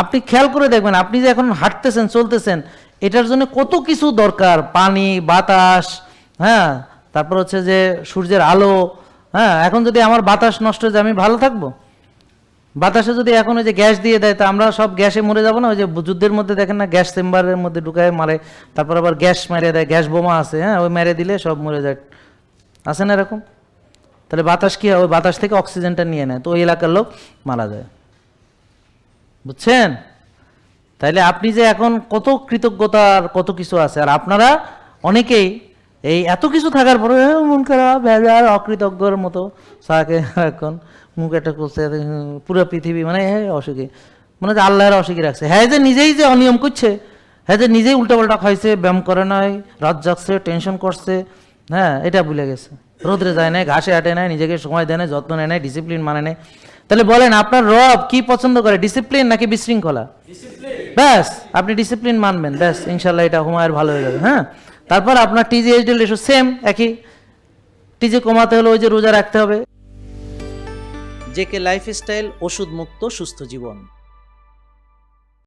আপনি খেয়াল করে দেখবেন, আপনি যে এখন হাঁটতেছেন, চলতেছেন, এটার জন্য কত কিছু দরকার? পানি, বাতাস হ্যাঁ? তারপর হচ্ছে যে সূর্যের আলো হ্যাঁ? এখন যদি আমার বাতাস নষ্ট হয়ে যায়, আমি ভালো থাকব? বাতাসে যদি এখন ওই যে গ্যাস দিয়ে দেয়, তা আমরা সব গ্যাসে মরে যাব না? ওই যে যুদ্ধের মধ্যে দেখেন না, গ্যাস চেম্বারের মধ্যে ঢুকায় মারে, তারপর আবার গ্যাস মেরে দেয়, গ্যাস বোমা আছে হ্যাঁ? ওই মেরে দিলে সব মরে যায়। আছে না এরকম? তাহলে বাতাস কি হয়? ওই বাতাস থেকে অক্সিজেনটা নিয়ে নেয়, তো ওই এলাকার লোক মারা যায়। বুঝছেন? তাইলে আপনি যে এখন কত কৃতজ্ঞতার কত কিছু আছে আর আপনারা অনেকেই এই এত কিছু থাকার পরে "এ, মন খারাপ বেজার অকৃতজ্ঞর মতো। সাকে এখন মুখ একটা করছে পুরো পৃথিবী মানে হ্যাঁ অসুখী। মানে যে আল্লাহর অসুখী রাখছে। হ্যাঁ যে নিজেই যে অনিয়ম করছে হ্যাঁ যে নিজেই উল্টাপাল্টা খাইছে ব্যায়াম করে নাই রাত জাগছে টেনশন করছে হ্যাঁ এটা ভুলে গেছে। রোদ্রে যায় নাই ঘাসে হাঁটে নাই নিজেকে সময় দেয় নাই যত্ন নেয় নাই ডিসিপ্লিন মানে নেই তাহলে বলেন আপনার রব কি পছন্দ করে ডিসিপ্লিন নাকি বিশৃঙ্খলা? ব্যাস আপনি ডিসিপ্লিন মানবেন ব্যাস ইনশাল্লাহ এটা হুমায়ের ভালো হয়ে যাবে হ্যাঁ? তারপর আপনার টিজি এইচডিএল রেশো সেম একই। টিজি কমাতে হলে ওই যে রোজা রাখতে হবে। জেকে লাইফস্টাইল ওষুধ মুক্ত সুস্থ জীবন।